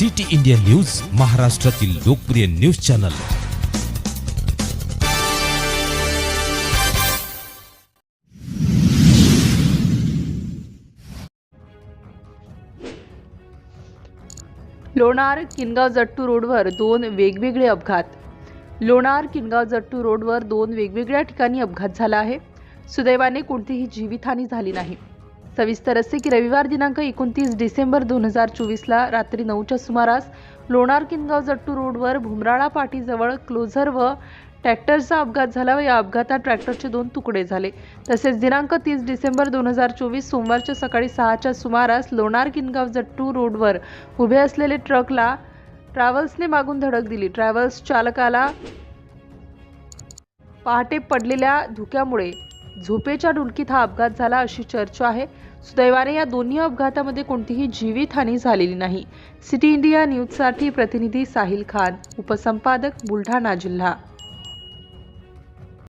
City India news महाराष्ट्रातील लोकप्रिय news channel. Lonar Kingaon Jattu रोडवर दोन वेगवेगळे अपघात. लोणार किनगाव जट्टू रोडवर दोन वेगवेगळ्या ठिकाणी अपघात झाला आहे. सुदैवाने कोणतीही जीवितहानी झाली नाही. सविस्तर असे की रविवार दिनांक एकोणतीस डिसेंबर दोन हजार चोवीसला रात्री नऊच्या सुमारास लोणार किनगाव जट्टू रोडवर भुमराळा पाटीजवळ क्लोझर व ट्रॅक्टरचा अपघात झाला व या अपघातात ट्रॅक्टरचे दोन तुकडे झाले. तसेच दिनांक तीस डिसेंबर दोन हजार चोवीस सोमवारच्या सकाळी सहाच्या सुमारास लोणार किनगाव जट्टू रोडवर उभे असलेले ट्रकला ट्रॅव्हल्सने मागून धडक दिली. ट्रॅव्हल्स चालकाला पहाटे पडलेल्या धुक्यामुळे झोपेच्या डुलकीत हा अपघात झाला अशी चर्चा आहे. सुदैवाने या दोन्ही अपघातामध्ये कोणतीही जीवितहानी झालेली नाही. सिटी इंडिया न्यूजसाठी प्रतिनिधी साहिल खान उपसंपादक बुलढाणा जिल्हा.